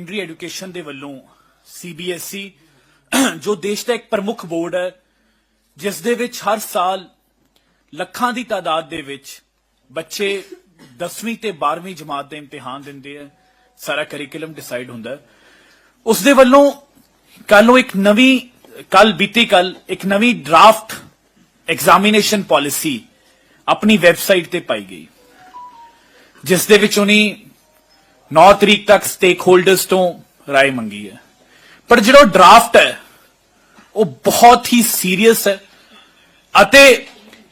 Secondary education ਦੇ ਵੱਲੋਂ CBSE E, ਜੋ ਦੇਸ਼ ਦਾ ਇੱਕ ਪ੍ਰਮੁੱਖ ਬੋਰਡ ਹੈ ਜਿਸ ਦੇ ਵਿੱਚ ਹਰ ਸਾਲ ਲੱਖਾਂ ਦੀ ਤਾਦਾਦ ਦੇ ਵਿੱਚ ਬੱਚੇ 10ਵੀਂ ਤੇ 12ਵੀਂ ਜਮਾਤ ਦੇ ਇਮਤਿਹਾਨ ਦਿੰਦੇ ਆ ਸਾਰਾ ਕਰਿਕੂਲਮ ਡਿਸਾਈਡ ਹੁੰਦਾ। ਹੈ ਉਸ ਦੇ ਵੱਲੋਂ ਕੱਲ ਨੂੰ ਇੱਕ ਨਵੀਂ ਕੱਲ ਬੀਤੀ ਕੱਲ ਇੱਕ ਨਵੀਂ ਡਰਾਫਟ ਐਗਜ਼ਾਮੀਨੇਸ਼ਨ ਪਾਲਿਸੀ ਆਪਣੀ ਵੈਬਸਾਈਟ ਤੇ ਪਾਈ ਗਈ। ਜਿਸ ਦੇ ਵਿੱਚ ਉਹਨੇ 9 ਤਰੀਕ ਤੱਕ ਸਟੇਕ ਹੋਲਡਰਸ ਤੋਂ رائے ਮੰਗੀ ਹੈ ਪਰ ਜਿਹੜਾ ਡਰਾਫਟ ਹੈ ਉਹ ਬਹੁਤ ਹੀ ਸੀਰੀਅਸ ਹੈ ਅਤੇ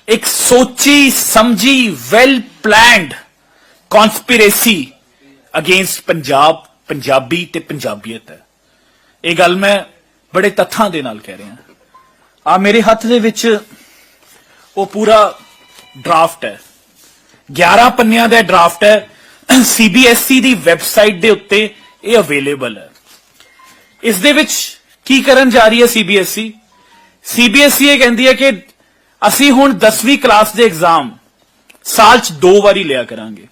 ਇੱਕ ਸੋਚੀ ਸਮਝੀ well planned conspiracy against Punjab Punjabi ਤੇ ਪੰਜਾਬੀਅਤ ਹੈ ਇਹ ਗੱਲ ਮੈਂ ਬੜੇ ਤੱਥਾਂ ਦੇ ਨਾਲ ਕਹਿ ਰਿਹਾ ਆ ਮੇਰੇ ਹੱਥ ਦੇ ਵਿੱਚ ਉਹ ਪੂਰਾ ਡਰਾਫਟ ਹੈ 11 ਪੰਨਿਆਂ ਦਾ ਡਰਾਫਟ ਹੈ ਸੀਬੀਐਸਈ ਦੀ ਵੈਬਸਾਈਟ ਦੇ ਉੱਤੇ ਇਹ ਅਵੇਲੇਬਲ ਹੈ। ਇਸ ਦੇ ਵਿੱਚ ਕੀ ਕਰਨ ਜਾ ਰਹੀ ਹੈ ਸੀਬੀਐਸਈ ਸੀਬੀਐਸਈ ਇਹ ਕਹਿੰਦੀ ਹੈ ਕਿ ਅਸੀਂ ਹੁਣ 10ਵੀਂ ਕਲਾਸ ਦੇ ਐਗਜ਼ਾਮ ਸਾਲ 'ਚ ਦੋ ਵਾਰੀ ਲਿਆ ਕਰਾਂਗੇ।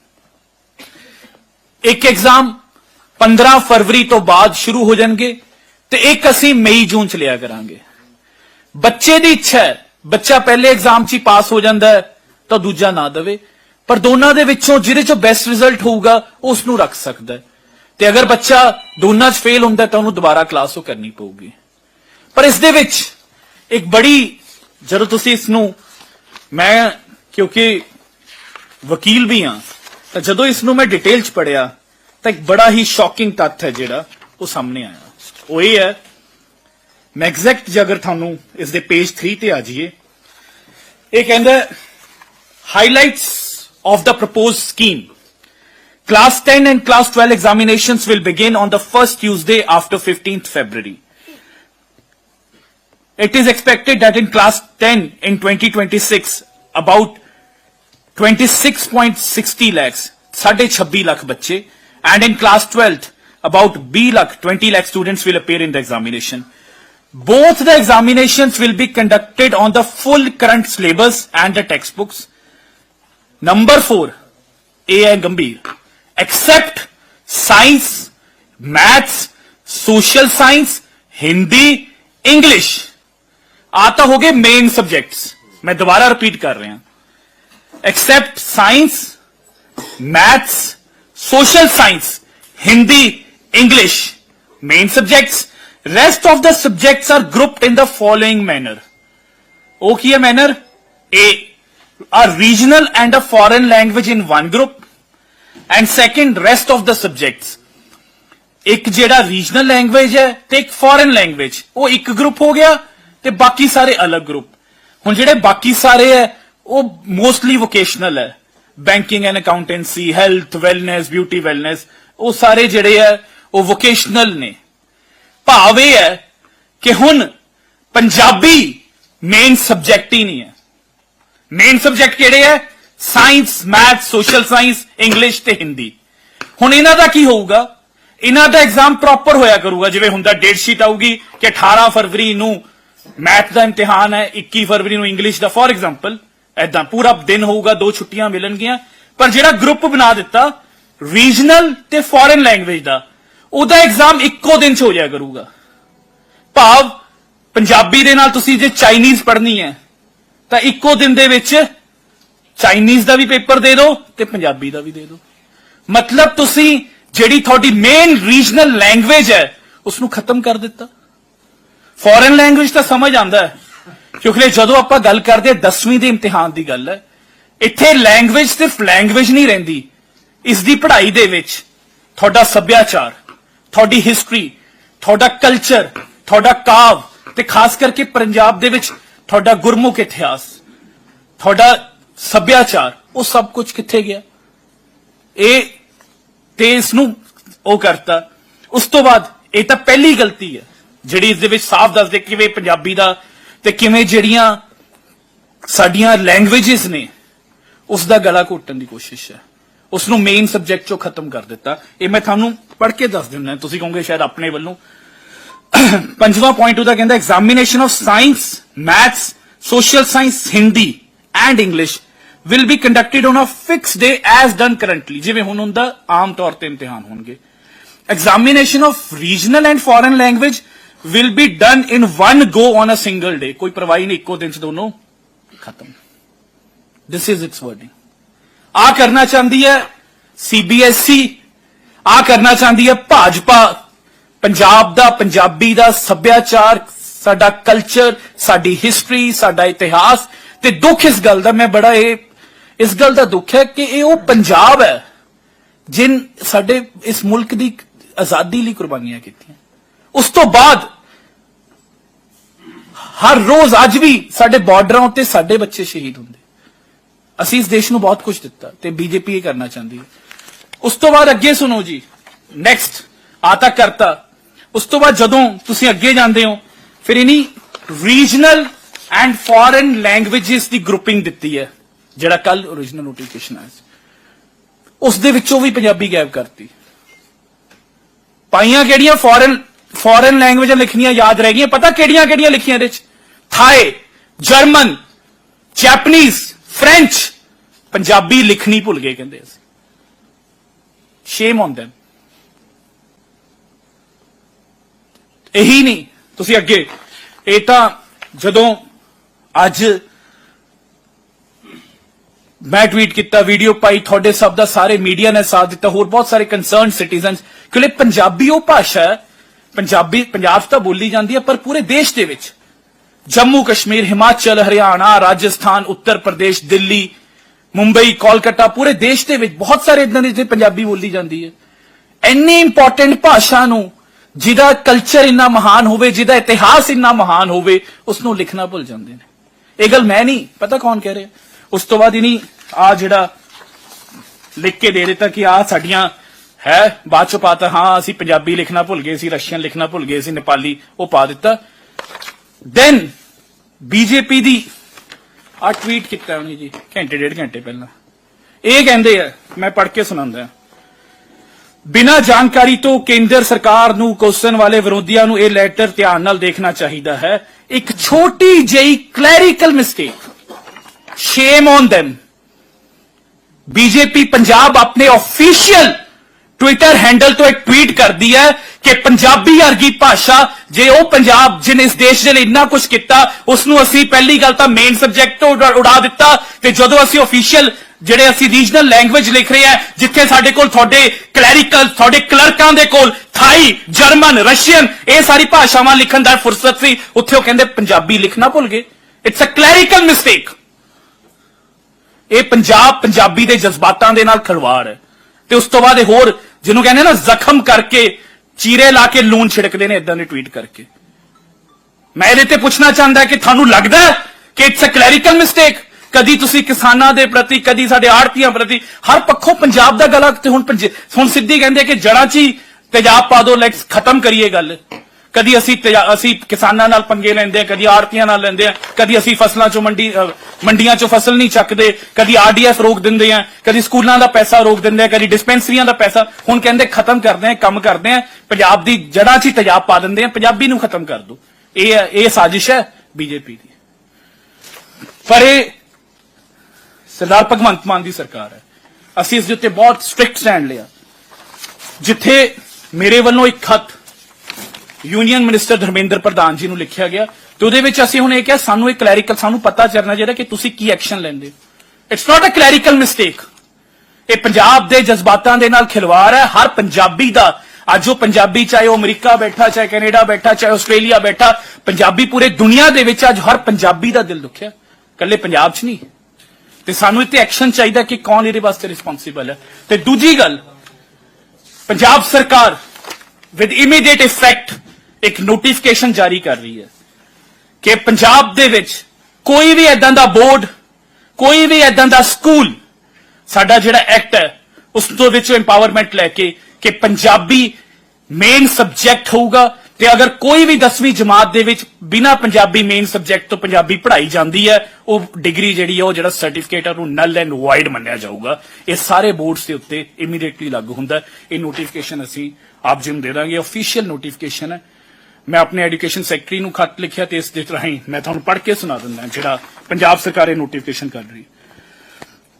ਇੱਕ ਐਗਜ਼ਾਮ 15 ਫਰਵਰੀ ਤੋਂ ਬਾਅਦ ਸ਼ੁਰੂ ਹੋ ਜਾਣਗੇ ਤੇ ਇੱਕ ਅਸੀਂ ਮਈ, ਜੂਨ 'ਚ ਲਿਆ ਕਰਾਂਗੇ। ਬੱਚੇ ਦੀ ਇੱਛਾ ਹੈ। ਬੱਚਾ ਪਹਿਲੇ ਐਗਜ਼ਾਮ 'ਚ ਹੀ ਪਾਸ ਹੋ ਜਾਂਦਾ ਹੈ ਤਾਂ ਦੂਜਾ ਨਾ ਦੇਵੇ। ਪਰ ਦੋਨਾਂ ਦੇ ਵਿੱਚੋਂ ਜਿਹਦੇ 'ਚੋਂ ਬੈਸਟ ਰਿਜ਼ਲਟ ਹੋਊਗਾ ਉਸ ਨੂੰ ਰੱਖ ਸਕਦਾ ਹੈ। ਤੇ ਅਗਰ ਬੱਚਾ ਦੋਨਾਂ 'ਚ ਫੇਲ ਹੁੰਦਾ ਤਾਂ ਉਹਨੂੰ ਦੁਬਾਰਾ ਕਲਾਸ ਉਹ ਕਰਨੀ ਪਊਗੀ। ਪਰ ਇਸ ਦੇ ਵਿੱਚ ਇੱਕ ਬੜੀ, ਜਦੋਂ ਤੁਸੀਂ ਇਸ ਨੂੰ ਮੈਂ ਕਿਉਂਕਿ ਵਕੀਲ ਵੀ ਹਾਂ, ਤਾਂ ਜਦੋਂ ਇਸ ਨੂੰ ਮੈਂ ਡਿਟੇਲ 'ਚ ਪੜਿਆ ਤਾਂ ਇੱਕ ਬੜਾ ਹੀ ਸ਼ੌਕਿੰਗ ਤੱਥ ਹੈ ਜਿਹੜਾ ਉਹ ਸਾਹਮਣੇ ਆਇਆ। ਉਹ ਇਹ ਹੈ, ਮੈਂ ਐਗਜ਼ੈਕਟ ਜੇ ਅਗਰ ਤੁਹਾਨੂੰ ਇਸ ਦੇ ਪੇਜ 3 ਤੇ ਆ ਜਾਈਏ, ਇਹ ਕਹਿੰਦਾ highlights of the proposed scheme. Class 10 and Class 12 examinations will begin on the first Tuesday after 15th February. It is expected that in Class 10 in 2026, about 26.60 lakhs, 26 lakh bache, and in Class 12, about B lakh, 20 lakh students will appear in the examination. Both the examinations will be conducted on the full current syllabus and the textbooks. Number four A है गंभीर. Except science maths social science Hindi, English आता हो गए main subjects मैं दोबारा repeat कर रहे हैं. Except science maths social science Hindi English main subjects rest of the subjects are grouped in the following manner ओ की है manner A a regional and a foreign language in one group. And second, rest of the subjects. ਇੱਕ ਜਿਹੜਾ regional language ਹੈ ਤੇ ਇੱਕ foreign language ਉਹ ਇੱਕ group ਹੋ ਗਿਆ ਤੇ ਬਾਕੀ ਸਾਰੇ ਅਲੱਗ ਗਰੁੱਪ ਹੁਣ ਜਿਹੜੇ ਬਾਕੀ ਸਾਰੇ ਹੈ ਉਹ ਮੋਸਟਲੀ ਵੋਕੇਸ਼ਨਲ ਹੈ banking and accountancy health wellness beauty wellness ਉਹ ਸਾਰੇ ਜਿਹੜੇ ਹੈ ਉਹ ਵੋਕੇਸ਼ਨਲ ਨੇ ਭਾਵ ਇਹ ਹੈ ਕਿ ਹੁਣ ਪੰਜਾਬੀ ਮੇਨ ਸਬਜੈਕਟ ਹੀ ਨਹੀਂ ਹੈ ਮੇਨ ਸਬਜੈਕਟ ਕਿਹੜੇ ਹੈ? Science math social science English ਤੇ ਹਿੰਦੀ ਹੁਣ ਇਹਨਾਂ ਦਾ ਕੀ ਹੋਊਗਾ? ਇਹਨਾਂ ਦਾ ਐਗਜ਼ਾਮ ਪ੍ਰੋਪਰ ਹੋਇਆ ਕਰੂਗਾ, ਜਿਵੇਂ ਹੁੰਦਾ ਡੇਟ ਸ਼ੀਟ ਆਊਗੀ ਕਿ 18 ਫਰਵਰੀ ਨੂੰ ਮੈਥ ਦਾ ਇਮਤਿਹਾਨ ਹੈ 21 ਫਰਵਰੀ ਨੂੰ ਇੰਗਲਿਸ਼ ਦਾ ਫੋਰ ਐਗਜ਼ਾਮਪਲ ਐਦਾਂ ਪੂਰਾ ਦਿਨ ਹੋਊਗਾ, ਦੋ ਛੁੱਟੀਆਂ ਮਿਲਣਗੀਆਂ। ਪਰ ਜਿਹੜਾ ਗਰੁੱਪ ਬਣਾ ਦਿੱਤਾ ਰੀਜਨਲ ਤੇ ਫੋਰਨ ਲੈਂਗੁਏਜ ਦਾ, ਉਹਦਾ ਐਗਜ਼ਾਮ ਇੱਕੋ ਦਿਨ ਚ ਹੋ ਜਾਇਆ ਕਰੂਗਾ। ਭਾਵ, ਪੰਜਾਬੀ ਦੇ ਨਾਲ ਤੁਸੀਂ ਜੇ ਚਾਈਨੀਜ਼ ਪੜ੍ਹਨੀ ਹੈ ਤਾਂ ਇੱਕੋ ਦਿਨ ਦੇ ਵਿੱਚ ਚਾਈਨੀਜ਼ ਦਾ ਵੀ ਪੇਪਰ ਦੇ ਦਿਓ ਤੇ ਪੰਜਾਬੀ ਦਾ ਵੀ ਦੇ ਦਿਓ। ਮਤਲਬ ਤੁਸੀਂ ਜਿਹੜੀ ਤੁਹਾਡੀ ਮੇਨ ਰੀਜਨਲ ਲੈਂਗੁਏਜ ਹੈ ਉਸ ਨੂੰ ਖਤਮ ਕਰ ਦਿੱਤਾ। ਫੋਰਨ ਲੈਂਗੁਏਜ ਤਾਂ ਸਮਝ ਆਉਂਦਾ ਹੈ। ਕਿਉਂਕਿ ਜਦੋਂ ਆਪਾਂ ਗੱਲ ਕਰਦੇ 10ਵੀਂ ਦੇ ਇਮਤਿਹਾਨ ਦੀ ਗੱਲ ਹੈ, ਇੱਥੇ ਲੈਂਗੁਏਜ ਸਿਰਫ ਲੈਂਗੁਏਜ ਨਹੀਂ ਰਹਿੰਦੀ। ਇਸ ਦੀ ਪੜ੍ਹਾਈ ਦੇ ਵਿੱਚ ਤੁਹਾਡਾ ਸੱਭਿਆਚਾਰ, ਤੁਹਾਡੀ ਹਿਸਟਰੀ ਤੁਹਾਡਾ ਕਲਚਰ ਤੁਹਾਡਾ ਕਾਵ ਤੇ ਖਾਸ ਕਰਕੇ ਪੰਜਾਬ ਦੇ ਵਿੱਚ ਤੁਹਾਡਾ ਗੁਰਮੁਖ ਇਤਿਹਾਸ, ਤੁਹਾਡਾ ਸੱਭਿਆਚਾਰ, ਉਹ ਸਭ ਕੁਝ ਕਿੱਥੇ ਗਿਆ? ਇਹ ਤੇ ਇਸ ਨੂੰ ਉਹ ਕਰਤਾ। ਉਸ ਤੋਂ ਬਾਅਦ ਇਹ ਤਾਂ ਪਹਿਲੀ ਗਲਤੀ ਹੈ, ਜਿਹੜੀ ਇਸ ਦੇ ਵਿੱਚ ਸਾਫ਼ ਦੱਸਦੇ ਕਿਵੇਂ ਪੰਜਾਬੀ ਦਾ ਤੇ ਕਿਵੇਂ ਜਿਹੜੀਆਂ ਸਾਡੀਆਂ ਲੈਂਗੁਏਜਸ ਨੇ, ਉਸ ਦਾ ਗਲਾ ਘੋਟਣ ਦੀ ਕੋਸ਼ਿਸ਼ ਹੈ। ਉਸ ਨੂੰ ਮੇਨ ਸਬਜੈਕਟ ਚੋਂ ਖਤਮ ਕਰ ਦਿੱਤਾ। ਇਹ ਮੈਂ ਤੁਹਾਨੂੰ ਪੜ੍ਹ ਕੇ ਦੱਸ ਦਿੰਦਾ, ਤੁਸੀਂ ਕਹੋਗੇ ਸ਼ਾਇਦ ਆਪਣੇ ਵੱਲੋਂ। ਪੰਜਵਾਂ ਪੁਆਇੰਟ ਉਹਦਾ ਕਹਿੰਦਾ examination of science maths social science Hindi and English will be conducted on a fix day as done currently ਜਿਵੇਂ ਹੁਣ ਹੁੰਦਾ ਆਮ ਤੌਰ ਤੇ ਇਮਤਿਹਾਨ ਹੋਣਗੇ examination of regional and foreign language will be done in one go on a single day ਕੋਈ ਪਰਵਾਹੀ ਨਹੀਂ ਇੱਕੋ ਦਿਨ ਚ ਦੋਨੋਂ ਖਤਮ ਦਿਸ ਇਜ਼ ਇਟਸ ਵਰਡਿੰਗ ਆ ਕਰਨਾ ਚਾਹੁੰਦੀ ਹੈ ਸੀਬੀਐਸਈ ਆ ਕਰਨਾ ਚਾਹੁੰਦੀ ਹੈ ਭਾਜਪਾ ਪੰਜਾਬ ਦਾ, ਪੰਜਾਬੀ ਦਾ ਸੱਭਿਆਚਾਰ, ਸਾਡਾ ਕਲਚਰ ਸਾਡੀ ਹਿਸਟਰੀ ਸਾਡਾ ਇਤਿਹਾਸ ਤੇ ਦੁੱਖ ਇਸ ਗੱਲ ਦਾ, ਮੈਂ ਬੜਾ ਇਹ, ਇਸ ਗੱਲ ਦਾ ਦੁੱਖ ਹੈ ਕਿ ਇਹ ਉਹ ਪੰਜਾਬ ਹੈ ਜਿਨ ਸਾਡੇ ਇਸ ਮੁਲਕ ਦੀ ਆਜ਼ਾਦੀ ਲਈ ਕੁਰਬਾਨੀਆਂ ਕੀਤੀਆਂ। ਉਸ ਤੋਂ ਬਾਅਦ ਹਰ ਰੋਜ਼ ਅੱਜ ਵੀ ਸਾਡੇ ਬਾਰਡਰਾਂ ਉੱਤੇ ਸਾਡੇ ਬੱਚੇ ਸ਼ਹੀਦ ਹੁੰਦੇ। ਅਸੀਂ ਇਸ ਦੇਸ਼ ਨੂੰ ਬਹੁਤ ਕੁਝ ਦਿੱਤਾ ਤੇ ਬੀਜੇਪੀ ਇਹ ਕਰਨਾ ਚਾਹੁੰਦੀ ਹੈ। ਉਸ ਤੋਂ ਬਾਅਦ ਅੱਗੇ ਸੁਣੋ ਜੀ ਨੈਕਸਟ ਆਤਾ ਕਰਤਾ। ਉਸ ਤੋਂ ਬਾਅਦ ਜਦੋਂ ਤੁਸੀਂ ਅੱਗੇ ਜਾਂਦੇ ਹੋ, ਫਿਰ ਇਨੀ ਰੀਜਨਲ ਐਂਡ ਫੋਰਨ ਲੈਂਗੁਏਜਸ ਦੀ ਗਰੁੱਪਿੰਗ ਦਿੱਤੀ ਹੈ, ਜਿਹੜਾ ਕੱਲ origignal ਨੋਟੀਫਿਕੇਸ਼ਨ ਆਇਆ ਉਸ ਦੇ ਵਿੱਚੋਂ ਵੀ ਪੰਜਾਬੀ ਗਾਇਬ ਕਰਤੀ। ਪਾਈਆਂ ਕਿਹੜੀਆਂ ਫੋਰਨ ਫੋਰਨ ਲੈਂਗੁਏਜਾਂ ਲਿਖਣੀਆਂ ਯਾਦ ਰਹਿ ਗਈਆਂ? ਪਤਾ ਕਿਹੜੀਆਂ ਕਿਹੜੀਆਂ ਲਿਖੀਆਂ ਇਹਦੇ ਚ? Thai German Japanese French Punjabi ਲਿਖਣੀ ਭੁੱਲ ਗਏ, ਕਹਿੰਦੇ ਅਸੀਂ। ਸ਼ੇਮ ਔਨ them ਇਹੀ ਨਹੀਂ। ਤੁਸੀਂ ਅੱਗੇ। ਇਹ ਤਾਂ ਜਦੋਂ ਅੱਜ ਮੈਂ ਟਵੀਟ ਕੀਤਾ ਵੀਡੀਓ ਪਾਈ, ਤੁਹਾਡੇ ਸਭ ਦਾ ਸਾਰੇ ਮੀਡੀਆ ਨੇ ਸਾਥ ਦਿੱਤਾ, ਹੋਰ ਬਹੁਤ ਸਾਰੇ ਕੰਸਰਨ ਸਿਟੀਜ਼ਨਸ ਕਿਉਂਕਿ ਪੰਜਾਬੀ ਉਹ ਭਾਸ਼ਾ ਹੈ, ਪੰਜਾਬੀ, ਪੰਜਾਬ ਤਾਂ ਬੋਲੀ ਜਾਂਦੀ ਹੈ, ਪਰ ਪੂਰੇ ਦੇਸ਼ ਦੇ ਵਿੱਚ, ਜੰਮੂ, ਕਸ਼ਮੀਰ, ਹਿਮਾਚਲ, ਹਰਿਆਣਾ, ਰਾਜਸਥਾਨ, ਉੱਤਰ ਪ੍ਰਦੇਸ਼, ਦਿੱਲੀ, ਮੁੰਬਈ, ਕੋਲਕਾਤਾ, ਪੂਰੇ ਦੇਸ਼ ਦੇ ਵਿੱਚ ਬਹੁਤ ਸਾਰੇ ਇਦਾਂ ਦੇ ਜਿੱਥੇ ਪੰਜਾਬੀ ਬੋਲੀ ਜਾਂਦੀ ਹੈ। ਇੰਨੀ ਇੰਪੋਰਟੈਂਟ ਭਾਸ਼ਾ ਨੂੰ ਜਿਹਦਾ ਕਲਚਰ ਇੰਨਾ ਮਹਾਨ ਹੋਵੇ, ਜਿਹਦਾ ਇਤਿਹਾਸ ਇੰਨਾ ਮਹਾਨ ਹੋਵੇ ਉਸ ਨੂੰ ਲਿਖਣਾ ਭੁੱਲ ਜਾਂਦੇ ਨੇ। ਇਹ ਗੱਲ ਮੈਂ ਨਹੀਂ, ਪਤਾ ਕੌਣ ਕਹਿ ਰਿਹਾ? ਉਸ ਤੋਂ ਬਾਅਦ ਇਨੀ ਆ ਜਿਹੜਾ ਲਿਖ ਕੇ ਦੇ ਦਿੱਤਾ ਕਿ ਆ ਸਾਡੀਆਂ ਹੈ, ਬਾਅਦ ਚੋਂ ਪਾਤਾ, ਹਾਂ, ਅਸੀਂ ਪੰਜਾਬੀ ਲਿਖਣਾ ਭੁੱਲ ਗਏ ਸੀ, ਰਸ਼ੀਅਨ ਲਿਖਣਾ ਭੁੱਲ ਗਏ ਸੀ, ਨੇਪਾਲੀ, ਉਹ ਪਾ ਦਿੱਤਾ। ਦੈਨ ਬੀਜੇਪੀ ਦੀ ਆ ਟਵੀਟ ਕੀਤਾ ਉਹਨੇ ਜੀ, ਘੰਟੇ, ਡੇਢ ਘੰਟੇ ਪਹਿਲਾਂ। ਇਹ ਕਹਿੰਦੇ ਆ, ਮੈਂ ਪੜ੍ਹ ਕੇ ਸੁਣਾਉਂਦਾ। ਬਿਨਾਂ ਜਾਣਕਾਰੀ ਤੋਂ ਕੇਂਦਰ ਸਰਕਾਰ ਨੂੰ ਕੋਸਣ ਵਾਲੇ ਵਿਰੋਧੀਆਂ ਨੂੰ ਇਹ ਲੈਟਰ ਧਿਆਨ ਨਾਲ ਦੇਖਣਾ ਚਾਹੀਦਾ ਹੈ। ਇੱਕ ਛੋਟੀ ਜਿਹੀ clerical mistake shame on them BJP Punjab ਆਪਣੇ ਅਫੀਸ਼ੀਅਲ ਟਵਿੱਟਰ ਹੈਂਡਲ ਤੋਂ ਇੱਕ ਟਵੀਟ ਕਰਦੀ ਹੈ ਕਿ ਪੰਜਾਬੀ ਵਰਗੀ ਭਾਸ਼ਾ, ਜੇ ਉਹ ਪੰਜਾਬ, ਜਿਨ ਇਸ ਦੇਸ਼ ਦੇ ਲਈ ਇੰਨਾ ਕੁਝ ਕੀਤਾ ਉਸ ਨੂੰ ਅਸੀਂ ਪਹਿਲੀ ਗੱਲ ਤਾਂ ਮੇਨ ਸਬਜੈਕਟ ਤੋਂ ਉਡਾ- ਦਿੱਤਾ ਤੇ ਜਦੋਂ ਅਸੀਂ ਅਫੀਸ਼ੀਅਲ ਜਿਹੜੇ ਅਸੀਂ ਰੀਜਨਲ ਲੈਂਗੁਏਜ ਲਿਖ ਰਹੇ ਹਾਂ, ਜਿੱਥੇ ਸਾਡੇ ਕੋਲ ਤੁਹਾਡੇ ਕਲੈਰੀਕਲ ਤੁਹਾਡੇ ਕਲਰਕਾਂ ਦੇ ਕੋਲ ਥਾਈ ਜਰਮਨ ਰਸ਼ੀਅਨ ਇਹ ਸਾਰੀ ਭਾਸ਼ਾਵਾਂ ਲਿਖਣ ਦਾ ਫੁਰਸਤ ਸੀ, ਉੱਥੇ ਉਹ ਕਹਿੰਦੇ ਪੰਜਾਬੀ ਲਿਖਣਾ ਭੁੱਲ ਗਏ। ਇਟਸ ਅ ਕਲੈਰੀਕਲ ਮਿਸਟੇਕ ਇਹ ਪੰਜਾਬ, ਪੰਜਾਬੀ ਦੇ ਜਜ਼ਬਾਤਾਂ ਦੇ ਨਾਲ ਖਿਲਵਾੜ ਹੈ। ਤੇ ਉਸ ਤੋਂ ਬਾਅਦ ਇਹ ਹੋਰ, ਜਿਹਨੂੰ ਕਹਿੰਦੇ ਨਾ ਜ਼ਖਮ ਕਰਕੇ ਚੀਰੇ ਲਾ ਕੇ ਲੂਣ ਛਿੜਕਦੇ ਨੇ ਇਦਾਂ ਦੇ ਟਵੀਟ ਕਰਕੇ। ਮੈਂ ਇਹਦੇ ਤੇ ਪੁੱਛਣਾ ਚਾਹੁੰਦਾ ਕਿ ਤੁਹਾਨੂੰ ਲੱਗਦਾ ਕਿ ਇਟਸ ਅ ਕਲੈਰੀਕਲ ਮਿਸਟੇਕ ਕਦੀ ਤੁਸੀਂ ਕਿਸਾਨਾਂ ਦੇ ਪ੍ਰਤੀ, ਕਦੀ ਸਾਡੇ ਆੜਤੀਆਂ ਪ੍ਰਤੀ, ਹਰ ਪੱਖੋਂ ਪੰਜਾਬ ਦਾ ਗਲਾ ਤੇ ਹੁਣ ਹੁਣ ਸਿੱਧੀ ਕਹਿੰਦੇ ਕਿ ਜੜਾਂ 'ਚ ਹੀ ਤੇਜ਼ਾਬ ਪਾ ਦੋ ਲੈਟਸ ਖਤਮ ਕਰੀਏ ਗੱਲ। ਕਦੀ ਅਸੀਂ ਅਸੀਂ ਕਿਸਾਨਾਂ ਨਾਲ ਪੰਗੇ ਲੈਂਦੇ ਆ, ਕਦੀ ਆੜਤੀਆਂ ਨਾਲ ਲੈਂਦੇ ਆ, ਕਦੀ ਅਸੀਂ ਫਸਲਾਂ 'ਚੋਂ ਮੰਡੀ ਮੰਡੀਆਂ 'ਚੋਂ ਫਸਲ ਨਹੀਂ ਚੱਕਦੇ, ਕਦੀ ਆਰਡੀਐਫ ਰੋਕ ਦਿੰਦੇ ਆ, ਕਦੀ ਸਕੂਲਾਂ ਦਾ ਪੈਸਾ ਰੋਕ ਦਿੰਦੇ ਆ, ਕਦੀ ਡਿਸਪੈਂਸਰੀਆਂ ਦਾ ਪੈਸਾ, ਹੁਣ ਕਹਿੰਦੇ ਖਤਮ ਕਰਦੇ ਆ, ਕੰਮ ਕਰਦੇ ਆ, ਪੰਜਾਬ ਦੀ ਜੜ੍ਹਾਂ 'ਚ ਹੀ ਤੇਜ਼ਾਬ ਪਾ ਦਿੰਦੇ ਆ, ਪੰਜਾਬੀ ਨੂੰ ਖਤਮ ਕਰ ਦੋ ਇਹ ਇਹ ਸਾਜ਼ਿਸ਼ ਹੈ ਬੀਜੇਪੀ ਦੀ। ਪਰ ਇਹ ਸਰਦਾਰ ਭਗਵੰਤ ਮਾਨ ਦੀ ਸਰਕਾਰ ਹੈ। ਅਸੀਂ ਇਸ ਦੇ ਉੱਤੇ ਬਹੁਤ ਸਟ੍ਰਿਕਟ ਸਟੈਂਡ ਲਿਆ ਜਿੱਥੇ ਮੇਰੇ ਵੱਲੋਂ ਇੱਕ ਖਤ ਯੂਨੀਅਨ ਮਿਨਿਸਟਰ ਧਰਮੇਂਦਰ ਪ੍ਰਧਾਨ ਜੀ ਨੂੰ ਲਿਖਿਆ ਗਿਆ ਤੇ ਉਹਦੇ ਵਿੱਚ ਅਸੀਂ ਹੁਣ ਇਹ ਕਿਹਾ, ਸਾਨੂੰ ਇਹ ਕਲੈਰੀਕਲ ਸਾਨੂੰ ਪਤਾ ਚੱਲਣਾ ਚਾਹੀਦਾ ਕਿ ਤੁਸੀਂ ਕੀ ਐਕਸ਼ਨ ਲੈਂਦੇ it's not a clerical mistake ਇਹ ਪੰਜਾਬ ਦੇ ਜਜ਼ਬਾਤਾਂ ਦੇ ਨਾਲ ਖਿਲਵਾੜ ਹੈ। ਹਰ ਪੰਜਾਬੀ ਦਾ, ਅੱਜ ਉਹ ਪੰਜਾਬੀ ਚਾਹੇ ਉਹ ਅਮਰੀਕਾ ਬੈਠਾ, ਚਾਹੇ ਕੈਨੇਡਾ ਬੈਠਾ, ਚਾਹੇ ਆਸਟ੍ਰੇਲੀਆ ਬੈਠਾ, ਪੰਜਾਬੀ ਪੂਰੇ ਦੁਨੀਆ ਦੇ ਵਿੱਚ ਅੱਜ ਹਰ ਪੰਜਾਬੀ ਦਾ ਦਿਲ ਦੁਖਿਆ। ਕੱਲੇ ਪੰਜਾਬ 'ਚ ਨਹੀਂ। ਤੇ ਸਾਨੂੰ ਇੱਥੇ ਐਕਸ਼ਨ ਚਾਹੀਦਾ ਕਿ ਕੌਣ ਇਹਦੇ ਵਾਸਤੇ ਰਿਸਪੌਂਸਿਬਲ ਹੈ। ਤੇ ਦੂਜੀ ਗੱਲ, ਪੰਜਾਬ ਸਰਕਾਰ ਵਿਦ ਇਮੀਡੀਏਟ ਇਫੈਕਟ ਇੱਕ ਨੋਟੀਫਿਕੇਸ਼ਨ ਜਾਰੀ ਕਰ ਰਹੀ ਹੈ ਕਿ ਪੰਜਾਬ ਦੇ ਵਿੱਚ ਕੋਈ ਵੀ ਐਦਾਂ ਦਾ ਬੋਰਡ, ਕੋਈ ਵੀ ਐਦਾਂ ਦਾ ਸਕੂਲ, ਸਾਡਾ ਜਿਹੜਾ ਐਕਟ ਹੈ, ਉਸ ਤੋਂ ਵਿੱਚ ਐਮਪਾਵਰਮੈਂਟ ਲੈ ਕੇ ਕਿ ਪੰਜਾਬੀ ਮੇਨ ਸਬਜੈਕਟ ਹੋਊਗਾ ਤੇ ਅਗਰ ਕੋਈ ਵੀ 10ਵੀਂ ਜਮਾਤ ਦੇ ਵਿੱਚ ਬਿਨਾ ਪੰਜਾਬੀ ਮੇਨ ਸਬਜੈਕਟ ਤੋਂ ਪੰਜਾਬੀ ਪੜ੍ਹਾਈ ਜਾਂਦੀ ਹੈ, ਉਹ ਡਿਗਰੀ ਜਿਹੜੀ ਹੈ, ਉਹ ਜਿਹੜਾ ਸਰਟੀਫਿਕੇਟ ਉਹਨੂੰ ਨਲ ਐਂਡ ਵਾਈਡ ਮੰਨਿਆ ਜਾਊਗਾ। ਇਹ ਸਾਰੇ ਬੋਰਡਸ ਦੇ ਉੱਤੇ ਇਮੀਡੀਏਟਲੀ ਲਾਗੂ ਹੁੰਦਾ ਹੈ। ਇਹ ਨੋਟੀਫਿਕੇਸ਼ਨ ਅਸੀਂ ਆਪ ਜੀ ਨੂੰ ਦੇ ਦਾਂਗੇ। ਅਫੀਸ਼ੀਅਲ ਨੋਟੀਫਿਕੇਸ਼ਨ ਹੈ। ਮੈਂ ਆਪਣੇ ਐਜੂਕੇਸ਼ਨ ਸੈਕਟਰੀ ਨੂੰ ਖੱਤ ਲਿਖਿਆ ਤੇ ਇਸ ਦੇ ਰਾਹੀਂ ਮੈਂ ਤੁਹਾਨੂੰ ਪੜ੍ਹ ਕੇ ਸੁਣਾ ਦਿੰਦਾ ਜਿਹੜਾ ਪੰਜਾਬ ਸਰਕਾਰ ਇਹ ਨੋਟੀਫਿਕੇਸ਼ਨ ਕਰ ਰਹੀ ਹੈ।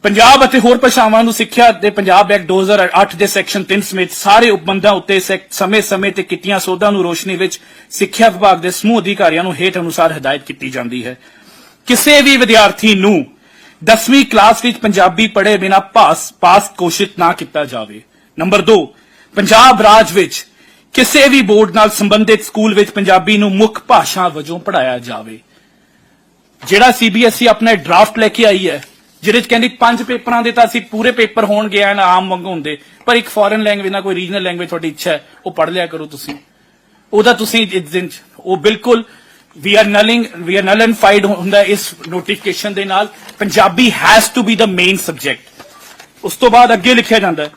ਪੰਜਾਬ ਅਤੇ ਹੋਰ ਭਾਸ਼ਾਵਾਂ ਨੂੰ ਸਿੱਖਿਆ ਦੇ ਪੰਜਾਬ ਐਕਟ 2008 ਦੇ ਸੈਕਸ਼ਨ 3 ਸਮੇਤ ਸਾਰੇ ਉਪਬੰਧਾਂ ਉੱਤੇ ਸਮੇਂ-ਸਮੇਂ ਤੇ ਕੀਤੀਆਂ ਸੋਧਾਂ ਨੂੰ ਰੋਸ਼ਨੀ ਵਿੱਚ ਸਿੱਖਿਆ ਵਿਭਾਗ ਦੇ ਸਮੂਹ ਅਧਿਕਾਰੀਆਂ ਨੂੰ ਹੇਠ ਅਨੁਸਾਰ ਹਦਾਇਤ ਕੀਤੀ ਜਾਂਦੀ ਹੈ। ਕਿਸੇ ਵੀ ਵਿਦਿਆਰਥੀ ਨੂੰ 10ਵੀਂ ਕਲਾਸ ਵਿੱਚ ਪੰਜਾਬੀ ਪੜ੍ਹੇ ਬਿਨਾ ਪਾਸ ਪਾਸ ਘੋਸ਼ਿਤ ਨਾ ਕੀਤਾ ਜਾਵੇ। ਨੰਬਰ 2 ਪੰਜਾਬ ਰਾਜ ਵਿੱਚ ਕਿਸੇ ਵੀ ਬੋਰਡ ਨਾਲ ਸੰਬੰਧਿਤ ਸਕੂਲ ਵਿੱਚ ਪੰਜਾਬੀ ਨੂੰ ਮੁੱਖ ਭਾਸ਼ਾ ਵਜੋਂ ਪੜਾਇਆ ਜਾਵੇ। ਜਿਹੜਾ ਸੀਬੀਐਸਈ ਆਪਣਾ ਡਰਾਫਟ ਲੈ ਕੇ ਆਈ ਹੈ ਜਿਹਦੇ ਚ ਕਹਿੰਦੀ ਪੰਜ ਪੇਪਰਾਂ ਦੇ ਤਾਂ ਅਸੀਂ ਪੂਰੇ ਪੇਪਰ ਹੋਣਗੇ ਐਨ ਆਮ ਵਾਂਗੂ ਹੁੰਦੇ। ਪਰ ਇੱਕ ਫੋਰਨ ਲੈਂਗੁਏਜ ਨਾਲ ਕੋਈ ਰੀਜਨਲ ਲੈਂਗੁਏਜ ਤੁਹਾਡੀ ਇੱਛਾ ਹੈ, ਉਹ ਪੜ੍ਹ ਲਿਆ ਕਰੋ ਤੁਸੀਂ। ਉਹਦਾ ਤੁਸੀਂ ਇਸ ਦਿਨ ਉਹ ਬਿਲਕੁਲ we are nulling we are null and void ਹੁੰਦਾ ਇਸ ਨੋਟੀਫਿਕੇਸ਼ਨ ਦੇ ਨਾਲ। Punjabi has to be the main subject ਉਸ ਤੋਂ ਬਾਅਦ ਅੱਗੇ ਲਿਖਿਆ ਜਾਂਦਾ ਹੈ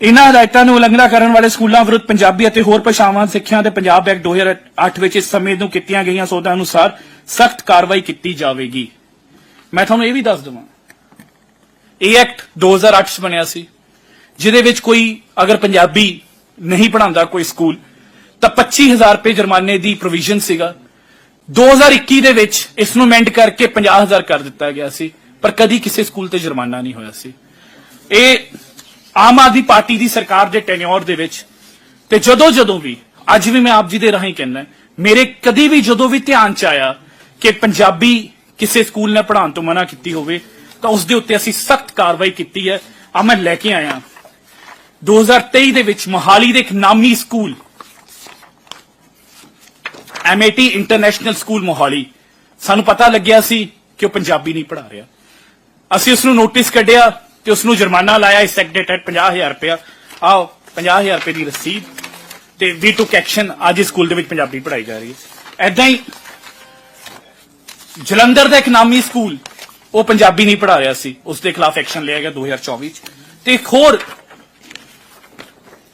ਇਨ੍ਹਾਂ ਹਦਾਇਤਾਂ ਨੂੰ ਉਲੰਘਣਾ ਕਰਨ ਵਾਲੇ ਸਕੂਲਾਂ ਵਿਰੁੱਧ ਪੰਜਾਬੀ ਅਤੇ ਹੋਰ ਭਾਸ਼ਾਵਾਂ, ਸਿੱਖਿਆ ਤੇ ਪੰਜਾਬ ਐਕਟ 2008 ਵਿੱਚ ਇਸ ਸਮੇਂ ਨੂੰ ਕੀਤੀਆਂ ਗਈਆਂ ਸੋਧਾਂ ਅਨੁਸਾਰ ਸਖਤ ਕਾਰਵਾਈ ਕੀਤੀ ਜਾਵੇਗੀ। ਮੈਂ ਤੁਹਾਨੂੰ ਇਹ ਵੀ ਦੱਸ ਦਵਾਂ ਇਹ ਐਕਟ 2008 ਚ ਬਣਿਆ ਸੀ, ਜਿਹਦੇ ਵਿੱਚ ਕੋਈ ਅਗਰ ਪੰਜਾਬੀ ਨਹੀਂ ਪੜਾਉਂਦਾ ਕੋਈ ਸਕੂਲ, ਤਾਂ 25000 ਰੁਪਏ ਜੁਰਮਾਨੇ ਦੀ ਪ੍ਰੋਵੀਜ਼ਨ ਸੀਗਾ। 2021 ਦੇ ਵਿੱਚ ਇਸ ਨੂੰ ਮੈਂਡ ਕਰਕੇ 50000 ਕਰ ਦਿੱਤਾ ਗਿਆ ਸੀ, ਪਰ ਕਦੀ ਕਿਸੇ ਸਕੂਲ ਤੇ ਜੁਰਮਾਨਾ ਨਹੀਂ ਹੋਇਆ ਸੀ। ਇਹ ਆਮ ਆਦਮੀ ਪਾਰਟੀ ਦੀ ਸਰਕਾਰ ਦੇ ਟੈਨਿਓਰ ਦੇ ਵਿੱਚ, ਤੇ ਜਦੋਂ ਜਦੋਂ ਵੀ, ਅੱਜ ਵੀ ਮੈਂ ਆਪ ਜੀ ਦੇ ਰਾਹੀਂ ਕਹਿੰਦਾ ਮੇਰੇ ਕਦੀ ਵੀ ਜਦੋਂ ਵੀ ਧਿਆਨ ਚ ਆਇਆ ਕਿ ਪੰਜਾਬੀ ਕਿਸੇ ਸਕੂਲ ਨੇ ਪੜ੍ਹਾਉਣ ਤੋਂ ਮਨਾ ਕੀਤੀ ਹੋਵੇ ਤਾਂ ਉਸ ਦੇ ਉੱਤੇ ਅਸੀਂ ਸਖਤ ਕਾਰਵਾਈ ਕੀਤੀ ਹੈ। ਆ ਮੈਂ ਲੈ ਕੇ ਆਇਆ। 2023 ਦੇ ਵਿੱਚ ਮੋਹਾਲੀ ਦੇ ਇੱਕ ਨਾਮੀ school MAT international school Mohali, ਸਾਨੂੰ ਪਤਾ ਲੱਗਿਆ ਸੀ ਕਿ ਉਹ ਪੰਜਾਬੀ ਨਹੀਂ ਪੜ੍ਹਾ ਰਿਹਾ। ਅਸੀਂ ਉਸ ਨੂੰ ਨੋਟਿਸ ਕੱਢਿਆ ਤੇ ਉਸ ਨੂੰ ਜੁਰਮਾਨਾ ਲਾਇਆ, ਇਸ ਐਕਟ ਦੇ ਤਹਿਤ 50000 ਰੁਪਇਆ। ਆਓ 50000 ਰੁਪਏ ਦੀ ਰਸੀਦ ਤੇ ਵੀ ਟੁਕ ਐਕਸ਼ਨ ਅੱਜ ਇਸ ਸਕੂਲ ਦੇ ਵਿੱਚ ਪੰਜਾਬੀ ਪੜ੍ਹਾਈ ਜਾ ਰਹੀ ਹੈ। ਐਦਾਂ ਹੀ ਜਲੰਧਰ ਦਾ ਇੱਕ ਨਾਮੀ ਸਕੂਲ ਉਹ ਪੰਜਾਬੀ ਨਹੀਂ ਪੜ੍ਹਾ ਰਿਹਾ ਸੀ। ਉਸ ਦੇ ਖਿਲਾਫ ਐਕਸ਼ਨ ਲਿਆ ਗਿਆ 2024 ਚ। ਤੇ ਇੱਕ ਹੋਰ,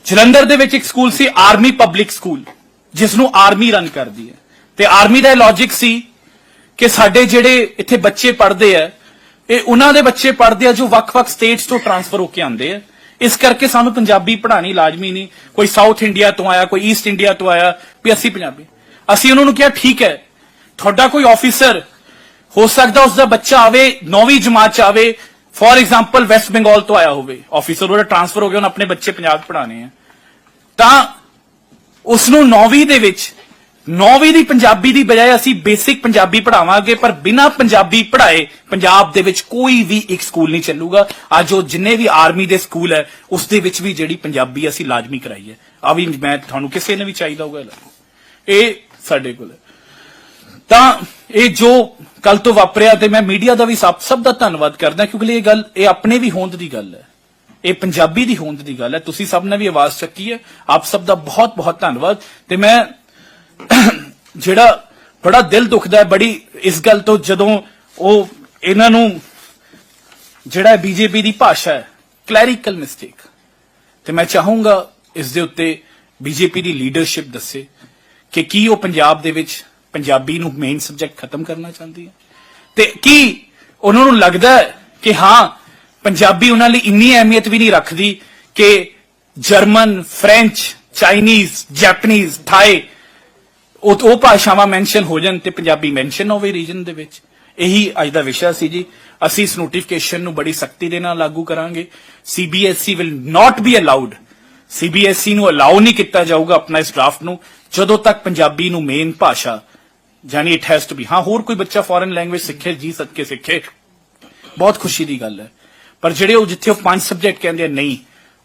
ਜਲੰਧਰ ਦੇ ਵਿੱਚ ਇੱਕ ਸਕੂਲ ਸੀ ਆਰਮੀ ਪਬਲਿਕ ਸਕੂਲ ਜਿਸ ਨੂੰ ਆਰਮੀ ਰਨ ਕਰਦੀ ਹੈ। ਤੇ ਆਰਮੀ ਦਾ ਲੌਜੀਕ ਸੀ ਕਿ ਸਾਡੇ ਜਿਹੜੇ ਇੱਥੇ ਬੱਚੇ ਪੜ੍ਹਦੇ ਆ, ਇਹ ਉਹਨਾਂ ਦੇ ਬੱਚੇ ਪੜ੍ਹਦੇ ਆ ਜੋ ਵੱਖ-ਵੱਖ ਸਟੇਟਸ ਤੋਂ ਟਰਾਂਸਫਰ ਹੋ ਕੇ ਆਉਂਦੇ ਆ। ਇਸ ਕਰਕੇ ਸਾਨੂੰ ਪੰਜਾਬੀ ਪੜ੍ਹਾਣੀ ਲਾਜ਼ਮੀ ਨਹੀਂ। ਕੋਈ ਸਾਊਥ ਇੰਡੀਆ ਤੋਂ ਆਇਆ, ਕੋਈ ਈਸਟ ਇੰਡੀਆ ਤੋਂ ਆਇਆ, ਵੀ ਅਸੀਂ ਪੰਜਾਬੀ। ਅਸੀਂ ਉਹਨਾਂ ਨੂੰ ਕਿਹਾ, ਠੀਕ ਹੈ, ਤੁਹਾਡਾ ਕੋਈ ਆਫੀਸਰ ਹੋ ਸਕਦਾ ਉਸ ਦਾ ਬੱਚਾ ਆਵੇ 9ਵੀਂ ਜਮਾਤ ਚ ਆਵੇ ਫੋਰ ਐਗਜ਼ਾਮਪਲ ਵੈਸਟ ਬੰਗਾਲ ਤੋਂ ਆਇਆ ਹੋਵੇ ਆਫੀਸਰ ਉਹਦਾ ਟਰਾਂਸਫਰ ਹੋ ਗਿਆ, ਉਹਨੇ ਆਪਣੇ ਬੱਚੇ ਪੰਜਾਬ ਪੜ੍ਹਾਣੇ ਆ। ਤਾਂ ਉਸ ਨੂੰ 9ਵੀਂ ਦੇ ਵਿੱਚ 9ਵੀਂ ਦੀ ਪੰਜਾਬੀ ਦੀ ਬਜਾਏ ਅਸੀਂ ਬੇਸਿਕ ਪੰਜਾਬੀ ਪੜਾਵਾਂਗੇ ਪਰ ਬਿਨਾ ਪੰਜਾਬੀ ਪੜਾਏ ਪੰਜਾਬ ਦੇ ਵਿੱਚ ਕੋਈ ਵੀ ਇੱਕ ਸਕੂਲ ਨਹੀਂ ਚੱਲੂਗਾ। ਅੱਜ ਉਹ ਜਿੰਨੇ ਵੀ ਆਰਮੀ ਦੇ ਸਕੂਲ ਹੈ ਉਸ ਦੇ ਵਿੱਚ ਵੀ ਜਿਹੜੀ ਪੰਜਾਬੀ ਅਸੀਂ ਲਾਜ਼ਮੀ ਕਰਾਈ ਹੈ। ਆ ਵੀ ਮੈਂ ਤੁਹਾਨੂੰ ਕਿਸੇ ਨੇ ਵੀ ਚਾਹੀਦਾ ਹੋਊਗਾ। ਇਹ ਸਾਡੇ ਕੋਲ ਤਾਂ ਇਹ ਜੋ ਕੱਲ ਤੋਂ ਵਾਪਰਿਆ ਤੇ ਮੈਂ ਮੀਡੀਆ ਦਾ ਵੀ ਸਭ ਸਭ ਦਾ ਧੰਨਵਾਦ ਕਰਦਾ, ਕਿਉਂਕਿ ਇਹ ਗੱਲ, ਇਹ ਆਪਣੇ ਵੀ ਹੋਂਦ ਦੀ ਗੱਲ ਹੈ। ਇਹ ਪੰਜਾਬੀ ਦੀ ਹੋਂਦ ਦੀ ਗੱਲ ਹੈ। ਤੁਸੀਂ ਸਭ ਨੇ ਵੀ ਆਵਾਜ਼ ਚੱਕੀ ਹੈ। ਆਪ ਸਭ ਦਾ ਬਹੁਤ ਬਹੁਤ ਧੰਨਵਾਦ। ਤੇ ਮੈਂ ਜਿਹੜਾ ਬੜਾ ਦਿਲ ਦੁਖਦਾ ਹੈ, ਬੜੀ ਇਸ ਗੱਲ ਤੋਂ ਜਦੋਂ ਉਹ ਇਹਨਾਂ ਨੂੰ ਜਿਹੜਾ ਬੀਜੇਪੀ ਦੀ ਭਾਸ਼ਾ ਹੈ ਕਲੈਰੀਕਲ ਮਿਸਟੇਕ ਤੇ ਮੈਂ ਚਾਹੂੰਗਾ ਇਸ ਦੇ ਉੱਤੇ ਬੀਜੇਪੀ ਦੀ ਲੀਡਰਸ਼ਿਪ ਦੱਸੇ ਕਿ ਕੀ ਉਹ ਪੰਜਾਬ ਦੇ ਵਿੱਚ ਪੰਜਾਬੀ ਨੂੰ ਮੇਨ ਸਬਜੈਕਟ ਖਤਮ ਕਰਨਾ ਚਾਹੁੰਦੀ ਹੈ। ਤੇ ਕੀ ਉਹਨਾਂ ਨੂੰ ਲੱਗਦਾ ਕਿ ਹਾਂ, ਪੰਜਾਬੀ ਉਹਨਾਂ ਲਈ ਇੰਨੀ ਅਹਿਮੀਅਤ ਵੀ ਨਹੀਂ ਰੱਖਦੀ ਕਿ German, French, Chinese, Japanese, Thai ਉਹ ਉਹ ਭਾਸ਼ਾਵਾਂ ਮੈਂਸ਼ਨ ਹੋ ਜਾਣ ਤੇ ਪੰਜਾਬੀ ਮੈਂਸ਼ਨ ਹੋਵੇ ਰੀਜਨ ਦੇ ਵਿੱਚ। ਇਹੀ ਅੱਜ ਦਾ ਵਿਸ਼ਾ ਸੀ ਜੀ। ਅਸੀਂ ਇਸ ਨੋਟੀਫਿਕੇਸ਼ਨ ਨੂੰ ਬੜੀ ਸਖਤੀ ਦੇ ਨਾਲ ਲਾਗੂ ਕਰਾਂਗੇ। CBSE will not be allowed CBSE ਨੂੰ ਅਲਾਉ ਨਹੀਂ ਕੀਤਾ ਜਾਊਗਾ ਆਪਣਾ ਇਸ ਡਰਾਫਟ ਨੂੰ, ਜਦੋਂ ਤੱਕ ਪੰਜਾਬੀ ਨੂੰ ਮੇਨ ਭਾਸ਼ਾ ਜਾਨੀ ਇਟ ਹੈਜ਼ ਟੂ ਬੀ ਹਾਂ, ਹੋਰ ਕੋਈ ਬੱਚਾ ਫੋਰਨ ਲੈਂਗੁਏਜ ਸਿੱਖੇ, ਜੀ ਸਦਕੇ ਸਿੱਖੇ, ਬਹੁਤ ਖੁਸ਼ੀ ਦੀ ਗੱਲ ਹੈ। ਪਰ ਜਿਹੜੇ ਉਹ ਜਿੱਥੇ ਉਹ ਪੰਜ ਸਬਜੈਕਟ ਕਹਿੰਦੇ ਆ, ਨਹੀਂ,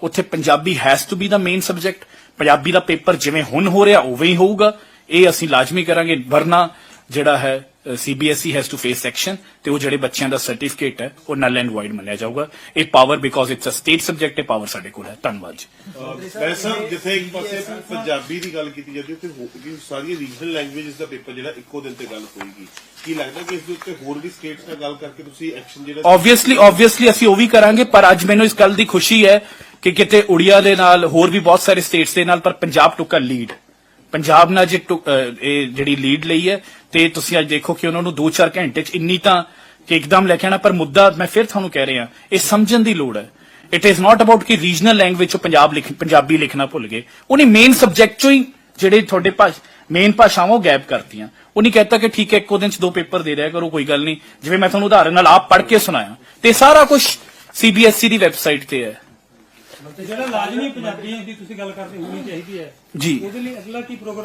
ਉੱਥੇ Punjabi has to be the main subject Punjabi the paper ਜਿਵੇਂ ਹੁਣ ਹੋ ਰਿਹਾ, ਉਵੇਂ ਹੀ ਹੋਊਗਾ। ਇਹ ਅਸੀਂ ਲਾਜ਼ਮੀ ਕਰਾਂਗੇ। ਵਰਨਾ ਜਿਹੜਾ ਹੈ CBSE has to face action ਤੇ ਉਹ ਜਿਹੜੇ ਬੱਚਿਆਂ ਦਾ ਸਰਟੀਫਿਕੇਟ ਹੈ ਉਹ ਨਲ ਐਂਡ ਵਾਈਡ ਮੰਨਿਆ ਜਾਊਗਾ। ਇਹ power because it's a state subject ਹੈ ਪਾਵਰ ਸਾਡੇ ਕੋਲ ਹੈ। ਧੰਨਵਾਦ ਜੀ। ਵੈਸੇ ਜਿੱਥੇ ਇੱਕ ਪਾਸੇ ਪੰਜਾਬੀ ਦੀ ਗੱਲ ਕੀਤੀ ਜਾਂਦੀ ਉੱਥੇ ਹੋ- ਕਿ ਸਾਰੀਆਂ ਰੀਜਨਲ ਲੈਂਗੁਏਜਸ ਦਾ ਪੇਪਰ ਜਿਹੜਾ ਇੱਕੋ ਦਿਨ ਤੇ ਗੱਲ ਹੋਏਗੀ। ਕੀ ਲੱਗਦਾ ਕਿ ਇਸ ਦੇ ਉੱਤੇ ਹੋਰ ਵੀ ਸਟੇਟਸ ਨਾਲ ਗੱਲ ਕਰਕੇ ਤੁਸੀਂ ਐਕਸ਼ਨ ਜਿਹੜਾ ਆਬਵੀਅਸਲੀ ਆਬਵੀਅਸਲੀ ਅਸੀਂ ਉਹ ਵੀ ਕਰਾਂਗੇ ਪਰ ਅੱਜ ਮੈਨੂੰ ਇਸ ਗੱਲ ਦੀ ਖੁਸ਼ੀ ਹੈ ਕਿ ਕਿਤੇ ਉੜੀਆ ਦੇ ਨਾਲ ਹੋਰ ਵੀ ਬਹੁਤ ਸਾਰੇ ਸਟੇਟਸ ਦੇ ਨਾਲ ਪਰ ਪੰਜਾਬ ਟੁੱਕਾ ਲੀਡ ਪੰਜਾਬ ਨਾਲ ਜੇ ਟੁ- ਇਹ ਜਿਹੜੀ ਲੀਡ ਲਈ ਹੈ, ਤੇ ਤੁਸੀਂ ਅੱਜ ਦੇਖੋ ਕਿ ਉਹਨਾਂ ਨੂੰ 2-4 ਘੰਟੇ ਚ ਇੰਨੀ ਤਾਂ ਕਿ ਇੱਕਦਮ ਲੈ ਕੇ ਆਣਾ ਪਰ ਮੁੱਦਾ ਮੈਂ ਫਿਰ ਤੁਹਾਨੂੰ ਕਹਿ ਰਿਹਾ, ਇਹ ਸਮਝਣ ਦੀ ਲੋੜ ਹੈ। ਇਟ ਇਜ਼ ਨਾਟ ਅਬਾਊਟ ਕਿ ਰੀਜਨਲ ਲੈਂਗੁਏਜ ਚ ਪੰਜਾਬ ਲਿਖ ਪੰਜਾਬੀ ਲਿਖਣਾ ਭੁੱਲ ਗਏ। ਉਹਨੇ ਮੇਨ ਸਬਜੈਕਟ ਚੋਂ ਹੀ ਜਿਹੜੇ ਤੁਹਾਡੇ ਭਾਸ਼ ਮੇਨ ਭਾਸ਼ਾਵਾਂ ਉਹ ਗੈਪ ਕਰਤੀਆਂ। ਉਹ ਨਹੀਂ ਕਹਤਾ ਕਿ ਠੀਕ ਹੈ, ਇੱਕੋ ਦਿਨ ਚ ਦੋ ਪੇਪਰ ਦੇ ਰਿਹਾ ਕਰੋ, ਕੋਈ ਗੱਲ ਨਹੀਂ। ਜਿਵੇਂ ਮੈਂ ਤੁਹਾਨੂੰ ਉਦਾਹਰਨ ਨਾਲ ਆਪ ਪੜ੍ਹ ਕੇ ਸੁਣਾਇਆ। ਤੇ ਸਾਰਾ ਕੁਝ CBSE ਦੀ ਵੈਬਸਾਈਟ ਤੇ ਹੈ। ਜਿਹੜਾ ਲਾਜ਼ਮੀ ਪੰਜਾਬੀ ਦੀ ਤੁਸੀਂ ਗੱਲ ਕਰਦੇ ਹੋਣੀ ਚਾਹੀਦੀ ਹੈ। ਜੀ। ਉਹਦੇ ਲਈ ਅਗਲਾ ਕੀ ਪ੍ਰੋਗਰਾਮ